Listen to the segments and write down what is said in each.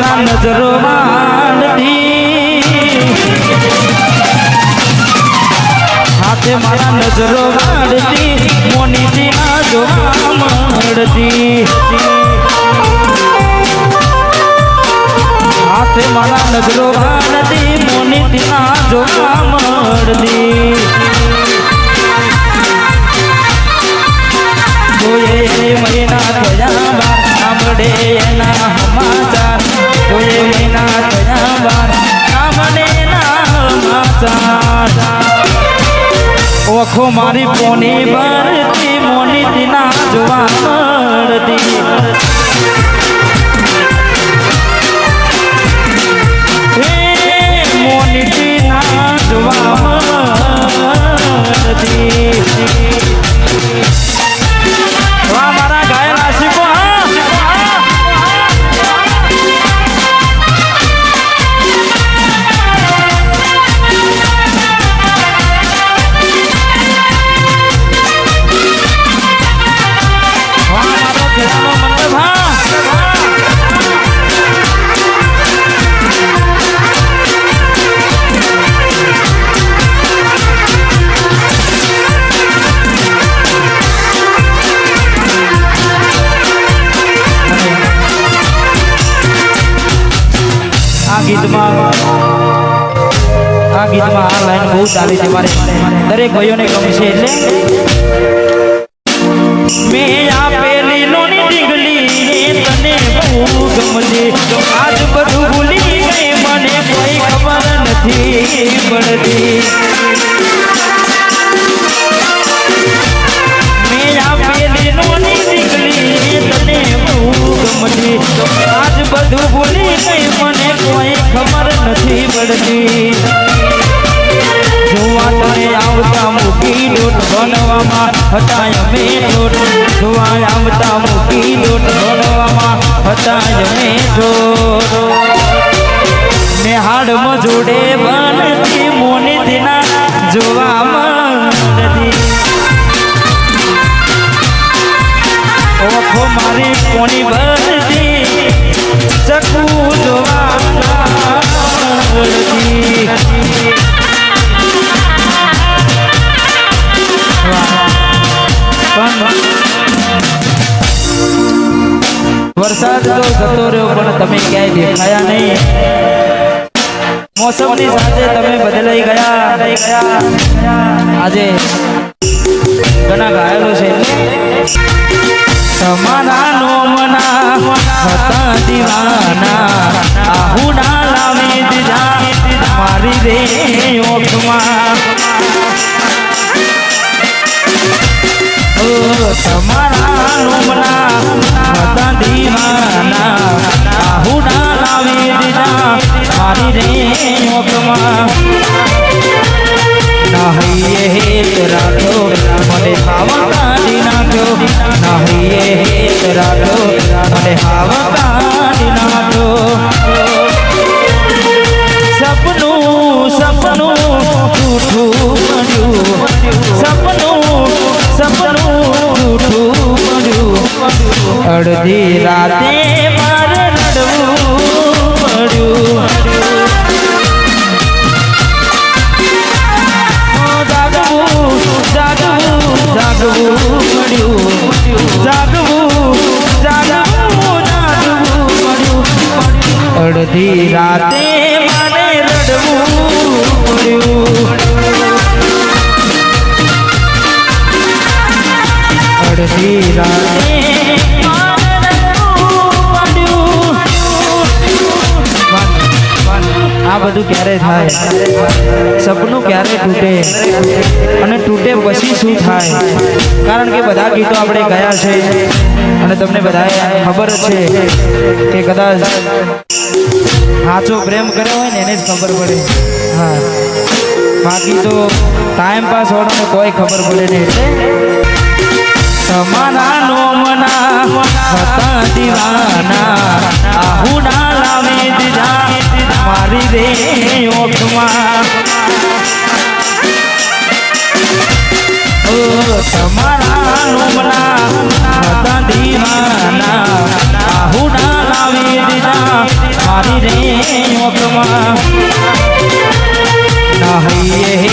મારા નજરો માંડતી હાથે મારા નજરો માંડતી મોનીજી ના જોવા માંડતી હાથે મારા નજરો માંડતી મોનીજી ના જોવા માંડતી જોઈએ મહિના થયા સાંભળે એના સમાચાર ઓખો મારી પોની ભરતી મોની તીના જોવા આ ગીતમાં આ લાઈન બહુ ચાલી છે મારે દરેક ભાઈઓને ગમશે એટલે. મેં આપેલી આજ બધું ભૂલી મને કોઈ ખબર નથી પડતી. હતા અમે લોટ જોવા આવતા મૂકી લોટ બનવામાં હતા અમે લોટ ને હાડમાં જોડે બનતી મોની દિના જોવા મળતી ઓખો મારી કોની ભરતી વરસાદ તો જતો રહ્યો, પણ તમે ક્યાંય દેખાયા નહીં. મોસમની સાથે તમે બદલાઈ ગયા. આજે ઘણા ઘાયલો છે. તમારા નોમના હતા દીવાના. આહુના લાવી દીધા. મારી રે ઓખમાં રાતે મારે રડવું પડ્યું જાગવું જાગવું જાગવું અડધી રાતે મને રડવું પડ્યું અડધી રાતે. બધું ક્યારે થાય? સપનું ક્યારે તૂટે? અને તૂટે પછી શું થાય? કારણ કે બધા ગીતો આપણે ગયા છે. અને તમને બધાએ ખબર છે કે કદાચ સાચો પ્રેમ કર્યો હોય ને એને જ ખબર પડે. હા. બાકી તો ટાઈમ પાસ વાળાને કોઈ ખબર પડે નહીં. એટલે તમારા નોમના હતા દીવાના. આહુના લાવી દીધા. મારી રે ઓઠમાં. તમારા લોમના દાંધીના આહુડા લાવી દીધા મારી રે ઓઠમાં. ના હૈયે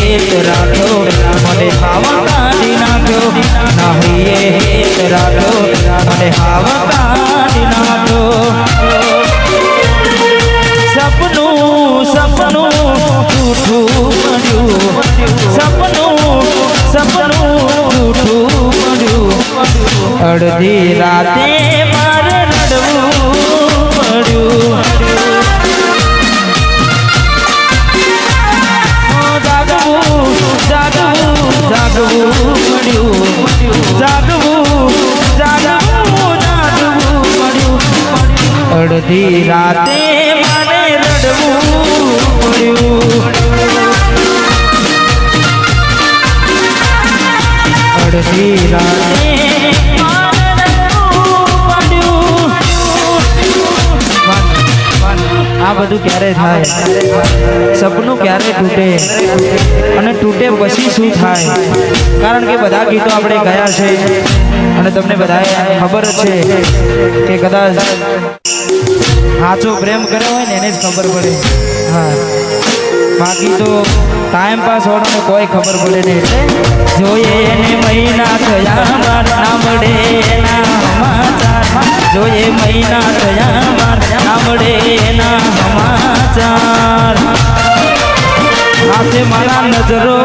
હાવા કાઢી નાખ્યો સપનું સપનું જૂઠું પડ્યું સપનું સપનું જૂઠું પડ્યું અડધી રાતે મારે રડવું રાતે પડ્યું. આ બધું ક્યારે થાય? સપનું ક્યારે તૂટે? અને તૂટે પછી શું થાય? કારણ કે બધા ગીતો આપણે ગયા છે. અને તમને બધાએ ખબર છે કે કદાચ સાચો પ્રેમ કર્યો હોય ને એને જ ખબર પડે. હા. બાકી તો ટાઈમ પાસ હોવાનો કોઈ ખબર પડે નહીં. એટલે જોઈએ એને મહિના થયા, માર ના મળે એના સમાચાર. જોઈએ મહિના થયા, માર ના મળે એના સમાચાર. હાથે મારા નજરો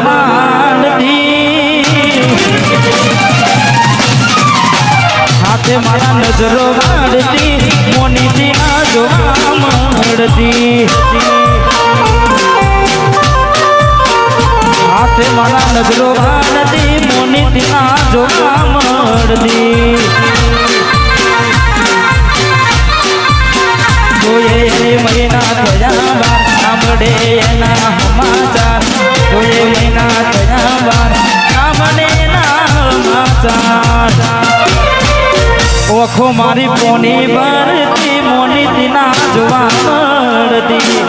હાથે મારા નજરો માંડતી મોનીથી આ જોવા મળતી હાથે મારા નજરો માંડતી મોની આ જોવા મળતી જોઈએ મહિના થયા બાર, સાંભળે એના સમાચાર. જોઈએ મહિના થયા બાર, સાંભળે એના સમાચાર. ઓખો મારી પોની ભરતી તીના મોની તીના જોવા મળતી